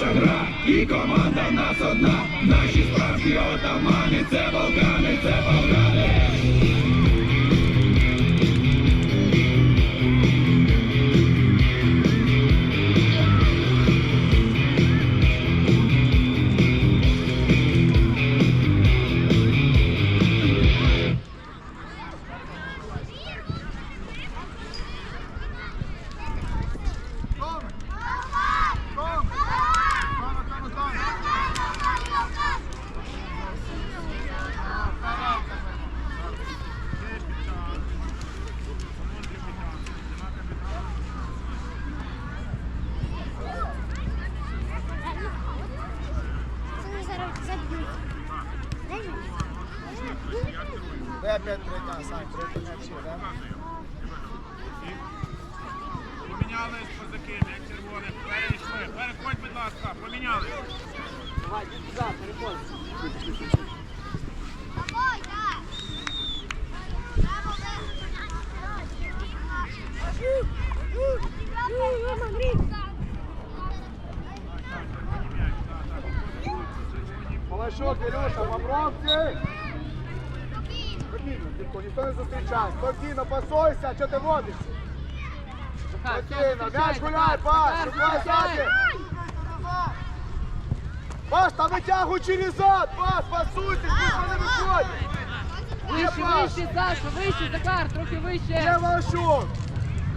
наша гра, і команда нас одна. Наші справжні отамани, це Балкани, це Волгани. Малашок, Ілюша, Бобровці! Спокійно, Дідко, ніхто не зустрічає. Спокійно, пасуйся, що ти водиш? Спокійно, м'яч гуляй, пас, шукай ззаді. Пас, та витягуй через зад, пас, пасуйся, пусть вони виходять. Є Вище, вище, Саша, вище, Захар, трохи є вище. Малашок.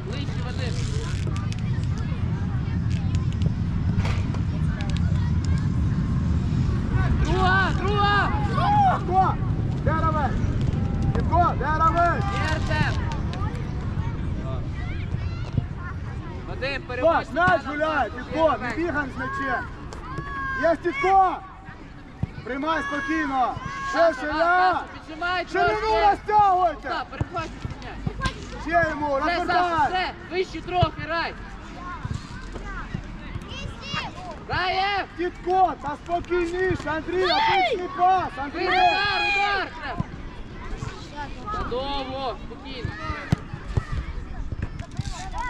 Вище, Вадим. Друга, друга. Дідко, де Равель? Дідко, де Артем. Вадим, переводь. Пас, м'яч гуляє, Дідко, не бігаємо з м'ячем. Є Дідко! Приймай спокійно. Ще піджимай Ширину розтягуйте. Так, м'яч. Ще йому, розвертай. вище трохи, Рай. Раєв! Дідко, та спокійніше, Андрій, обичний пас, Андрій. удар, удар! Чудово, спокійно.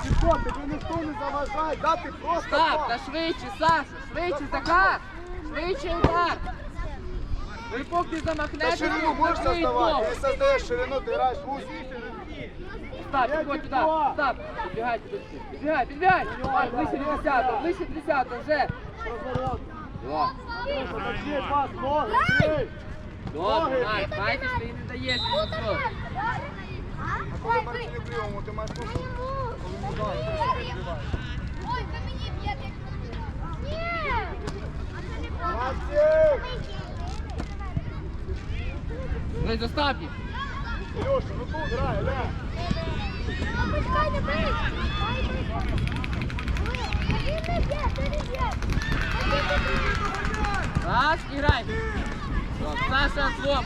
Дідко, тобі ніхто не заважає, дати просто Так, та пас. швидше, Саша, швидше, Захар. Швидше удар. Ви поки Та замахнете, ширину закрий создавати, не создаєш ширину, ти граєш в. Став, підходь туди, став. Підбігай, підбігай, підбігай, підбігай. Ай, Ближче до 10, ближче до 10, вже. Добре, Майк, бачиш, ти не даєш не. Ой, ви мені застав їх. Ілюша, ну тут грай, Ля. Пускай не бий! Він не б'є, ти не б'є! Раз, і грай. Все, Саша, слоп.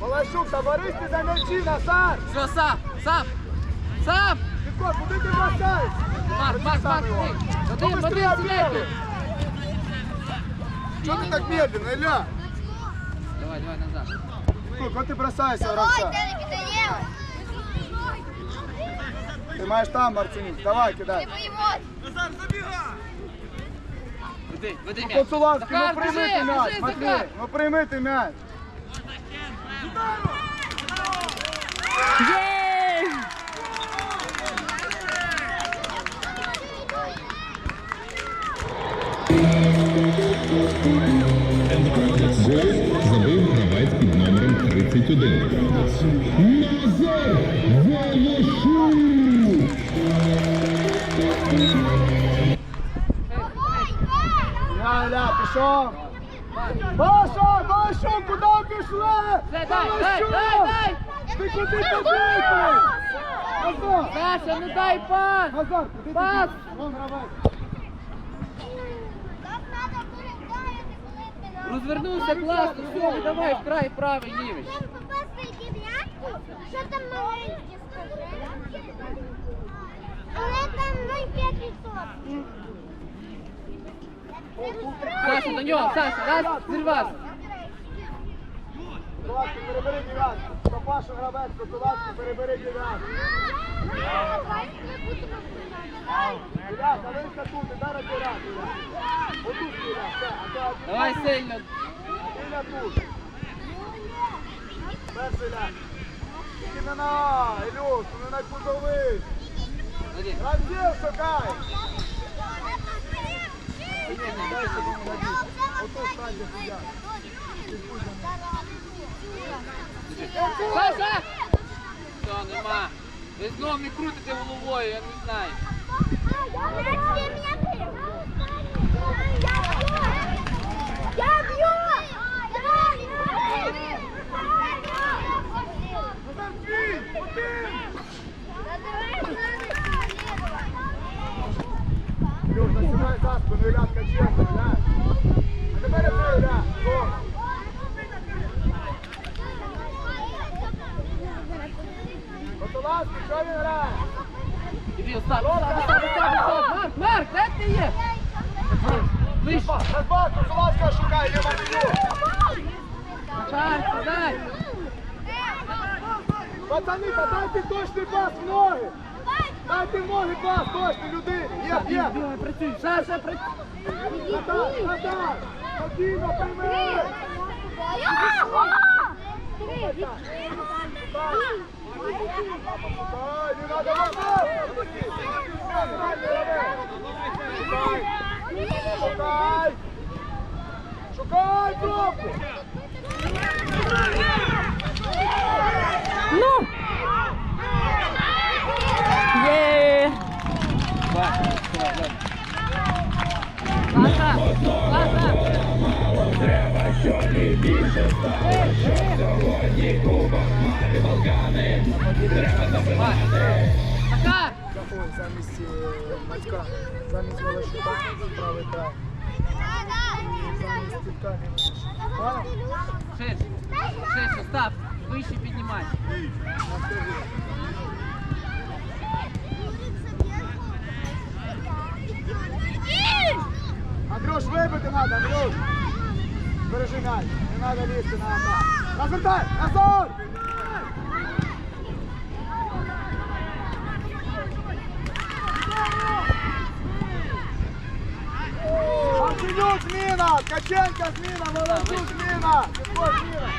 Малашук, товариш ти за м'ячі, Назар! Все, сам, сам, сам. Дідко, куди ти бросаєш? Марк, Марк, Марк, його. Вадим, Ну, Вадим, быстрее, Вадим, бегай. Чого ти так медленно, Ілля? Давай, давай, назад. Куди ти бросаєшся, Ой, гравця? ти маєш там, Марцинюк, давай, Не кидай. боїмось! Веди, веди м'яч. Поцулавський, ну прийми біжи, ти м'яч, смотри, ну прийми ти м'яч. Гол 31. Назар Волошук! Ля, ля, пішов. Маша, Маша, куди пішли? Все, дай, дай, дай, дай. Ти куди побігли? Саша, не дай пас. Пас. Вон гравець. Так треба передаєте, коли ти на... Розвернувся класно, все, давай вкрай правий лівий. Там попасти дев'ятку, що там маленькі, скажи? Але там 0,5%. Саша, до нього, Саша, раз, зірвався. Будь ласка, перебери дев'ятку. Паша гравець, Котулацький, перебери дев'ятку. Дев'ятка, вийшла тут, і зараз дев'ятку. Отут стріляй, все, Давай сильно. Іля тут. Перший ляг. Тільки не на, Ілюш, не на кутовий. Гравців шукай. Отут стань, де сидять. Саша! Все, нема. Ви знов не крутите головою, я не знаю. Я бью! Ілюш, насідай за спину, Ілля, ткаченко, Ілля. А тепер ти, Ілля. Гол. Котулацький, що він грає? Іди, Остап, Остап, Остап, Остап. Марк, Марк, де ти є? Вище. Розбак, Котулацького шукай, Ліва Ілю. Шарк, дай. Пацани, та дайте точний пас в ноги. Дайте в ноги пас, точний людині. Є, є. Бігай, працюй. Саша, працюй. Надай, надай. Спокійно, прийми. Ай, не надо назад. Шукай. Шукай. Пробку. Ой, замість Матька, замість Волошука, правий? Шиш, шиш, Остап. Вище піднімай. Бережи не надо лізти на атаку. Розвертай, Назар! Марцинюк зміна, Ткаченка зміна, Володюк зміна, Сідко зміна.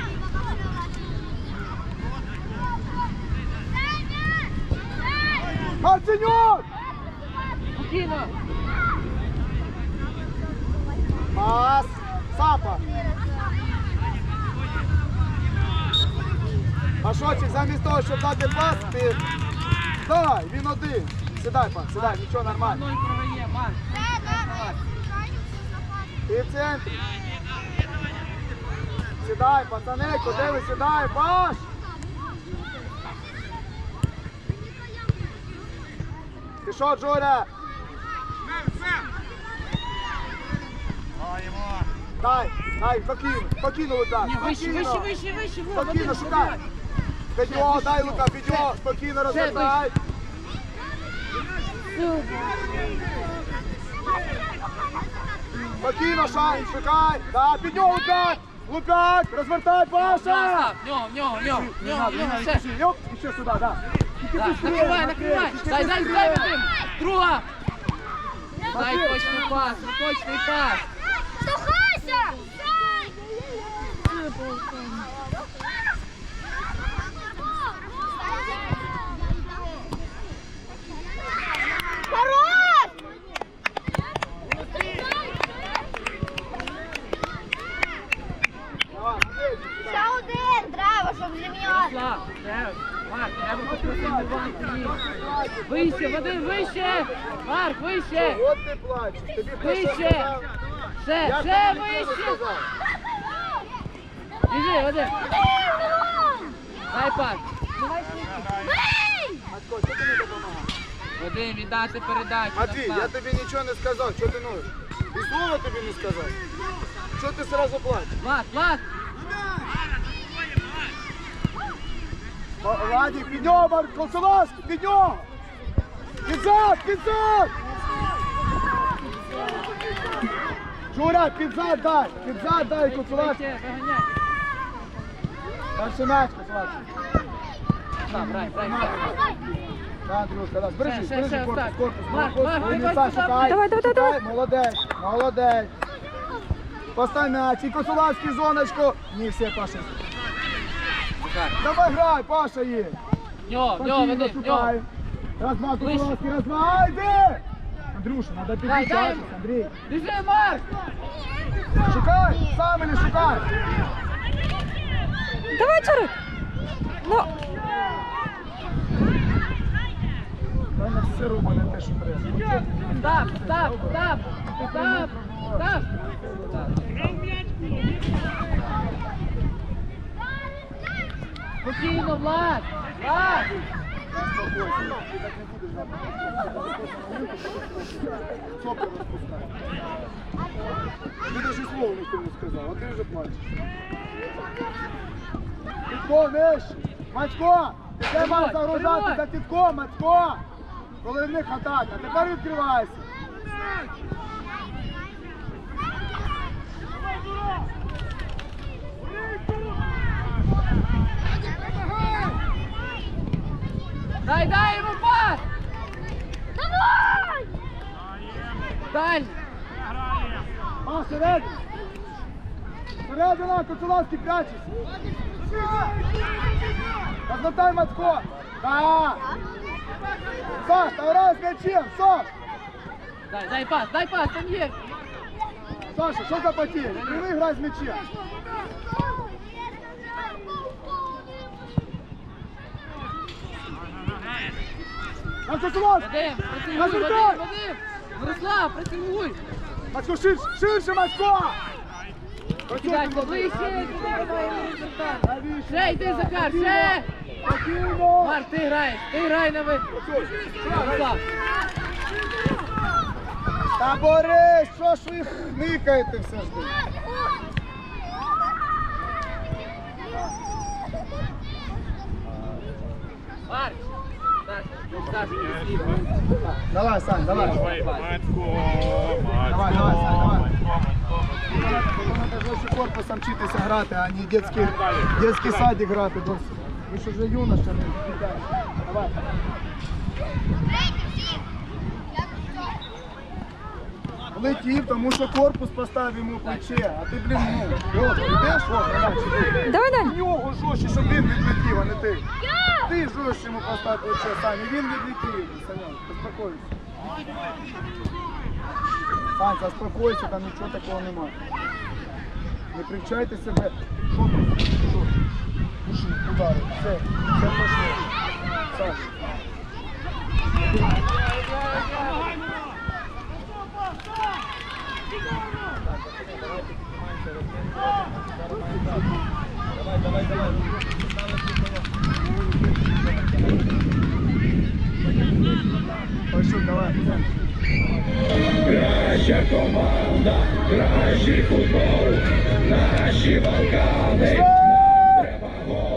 Марцинюк! Пас, Сапа. Пашочек, замість того, щоб дати пас, ти... Давай, він один. Сідай, пан, сідай, нічого нормально. Ти в центрі. Сідай, пацани, куди ви сідай, Паш! Ти що, Джуля? Дай, дай, спокійно, спокійно, Лука, Ні, вище, спокійно. вище, вище, вище. Во, Спокійно, Вадим, шукай. пробивай. Підьо, дай, Лука, підьо, спокійно розвертай. Спокійно, Шайн, шукай. Да, підьо, Лука, Лука, розвертай, Паша. Остап, в нього, в нього, в нього, в нього, в нього, все. Йоп, і ще сюди, да. Тільки Так, быстрее, накривай, быстрее, накривай. тільки Дай, дай, быстрее. дай, Вадим. Друга. Дай точний пас, точний пас. Вище, Вадим, вище. Марк, вище. От ти плачеш. Тобі Вище. Ще, ще вище. Біжи, Вадим. Дай пас. Матко, що ти не допомагаєш? Вадим, віддати передачу. Матвій, я тобі нічого не сказав, що ти ноєш? І слова тобі не сказав. Що ти сразу плачеш? Влад, Влад. Владик, під нього, Марк, Консуловський, під нього! Підзад, підзад! Жура, підзад дай, підзад дай, Консуловський. Перший м'яч, Косолавський. Так, грай, грай, грай. Да, Андрюшка, да. Корпус, корпус. Давай шукай, Давай, давай, давай. Молодець, молодець. Постав м'яч, і Косолавський зоночку. Ні, все, Паша. Давай грай, Паша є. В нього, нього, веди, шукай. Раз, два, Ближче. Косолавський, раз, два, ай, йди! Андрюша, треба Дай, дай підключатися, йому. Андрій. Біжи, Марк! Шукай, сам не шукай. Давай, Чарик. Ну, Дай на все робить не те, що треба. Став, став, став, став, став. Спокійно, Влад! Влад! Сопли. Ти навіть слово ніхто не сказав, а ти вже плачеш. Тітко, нижче! Мацько! Ти мав загружати за тітко, Мацько! Коли в них атака, тепер відкривайся. Дай, дай йому пас! Давай! Дальний! А, середина! Середина, Коцелавський прячешся! Познатай Мацько! Да! Саш, та грай з м'ячем, Саш! Дай, дай пас, дай пас, там є! Саша, що за потір? Прямий грай з м'ячем. На Коцелавський! Вадим, працюй! Вадим, Вадим! Мирослав, працюй! Мацько, ширше, ширше, Мацько! Кидай, ближче, давай, результат! Ще йди, Захар, ще! Марк, ти граєш, ти грай на ви! Мирослав! Та Борис, що ж ви хникаєте все ж? таки? Марк! Саша, Саша, сліва. Давай, Сань, давай. Матько, Давай, давай, Сань, давай. Треба корпусом вчитися грати, а не дитячий, дитячий садик грати. Ви ж вже юноша. Давай. Летів, тому що корпус поставив йому плече, а ти, блін, ну, йдеш, от, давай, давай, В нього жорстче, щоб він відлетів, а не ти. Ти жорстче йому постав плече, Саня, він відлетів, Саня, заспокойся. Сань, заспокойся, там нічого такого немає. Не привчайте себе. Що тут? Що? Уші, удари. Все, все пішло. Саш. Пошли, давай. Краща команда, кращий футбол, наші Балкани.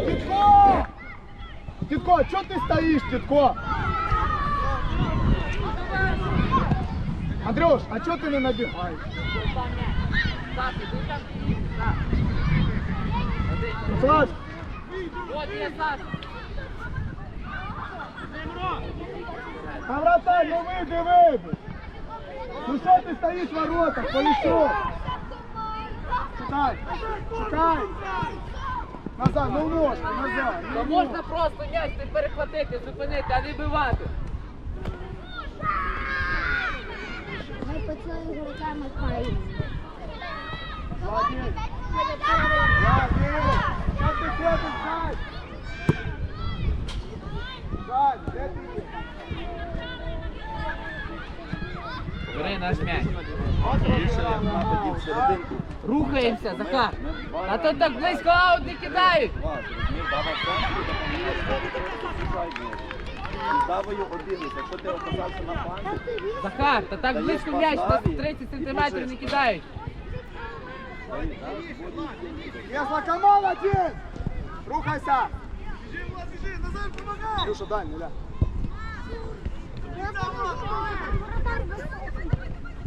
Тітко! Тітко, чого ти стоїш, тітко? Андрюш, а чого ти не набігаєш? Саша, ти там Так. Саш, От є Саша! а вратарь, ну вийди, вийди. Ну що ти стоїш в воротах, поліцю? Шукай, шукай. Назад, ну ножку, назад. ну можна просто м'яч не перехватити, зупинити, а не бивати. Ми поцілуємо руками паїться. Молодець. Молодець. Що ти ходиш, Зай? Зай, де ти є? Бери наш м'яч. Рухаємося, Захар. А то так близько аут не кидають. Захар, та так близько м'яч на 30 сантиметрів не кидають. Ясла молодець! Рухайся! Люша, дай, не ля.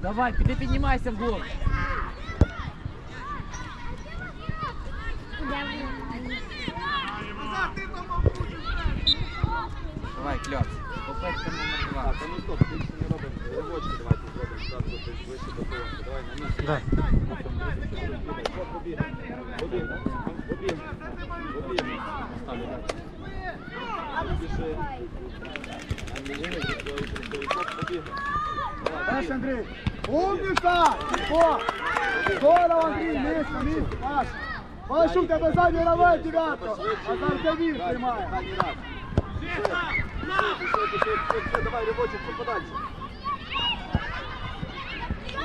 Давай, ти піднімайся вгору. Давай, кльоц. Попетка номер два. Та ну стоп, ти ще не робимо. Ривочки давайте зробимо. Так, от десь вище до того. Давай на місці. Да. Побіг. Побіг. Побіг. Побіг. Побіг. Побіг. Андрій, побіг. Дальше, Андрей. Умница! О! Здорово, Андрей, место, место, Паш. Пашу, тебе сзади равняет девятку. А Заркавин прямая. Останній раз. Пішли, пішли, пішли, пішли. Давай, ривочок, чуть подальше. Що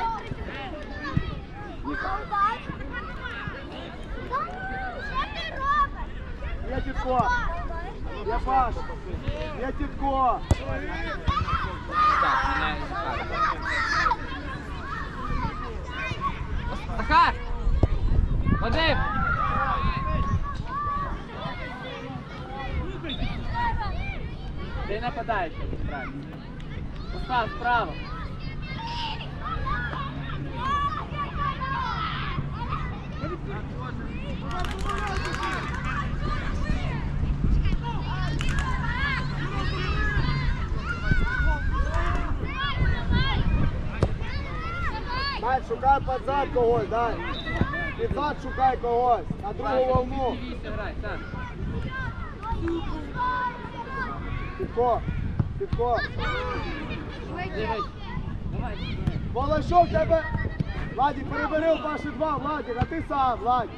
ти робиш? Я Титко. Я Паш. Я міняє Захар. Вадим! Ти нападаєш, справді. Постав справа. Дай, шукай під зад когось, дай. Під зад шукай когось. На другу волну. Дивись. Давай. Волошов тебе. Владик, перебери у Паші два, Владик, а ти сам, Владик.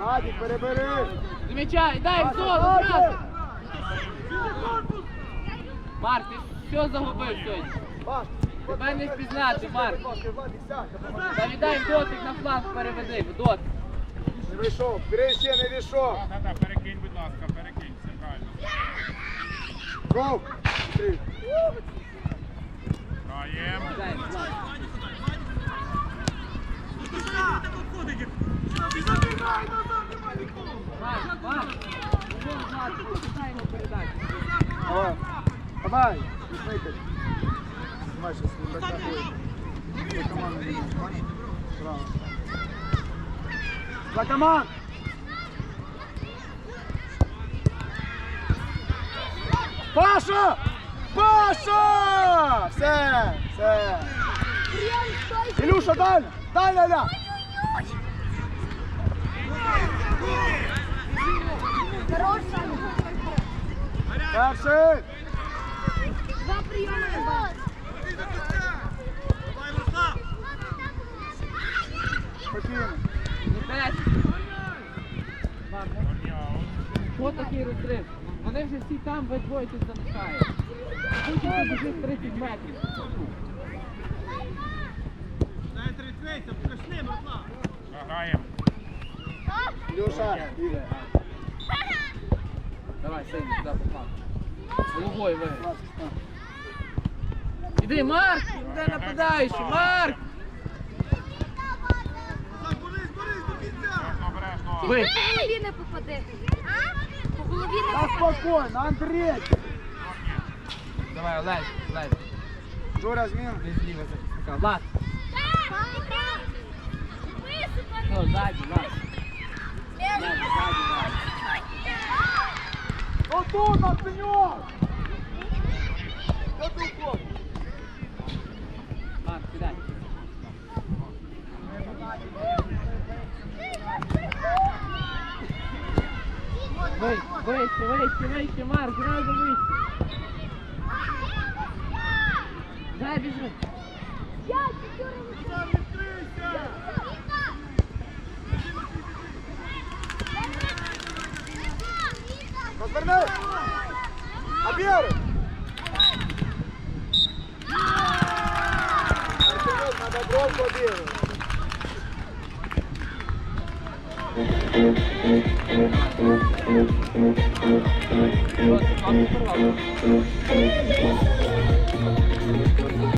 Владик, перебери. І дай в Паша, зразу. Марк, ти все загубив сьогодні. Паш, Тебе не впізнати, Марк. В дотик на фланг переведи, дотик. Не вийшов, ще не вийшов. Так, так, перекинь, будь ласка, перекинь, все правильно. Гол. Граємо. Марк, Марк. Давай. Давай, смикай. Давай, сейчас не докатывай. За команду не бачиш? Браво. За команд! Паша! Паша! Все, все. Илюша, далі! Далі, Ля! Перший! Два прийоми. Спокійно. Що такий розрив? Вони вже всі там, ви двоє тут залишають. Хочете біжить 30 метрів. Граємо. Илюша, Ігор. Давай, сильно, сюди попав. Головою ви. Іди, Марк! Де нападаючий? Марк! Ви! По голові не попади. По голові не Та спокійно, Андрій! Давай, Олег, Олег. Жора, зміна. Ти зліва захисника. Влад, ну, ззаді, Влад. Отут, Арсеньок! Що ти уходиш? Марк, сідай. Вище, вище, вище, вище, Марк, зразу вище. Дай біжи. Розверни! Обіри! Арсеньок, треба бровку обігати.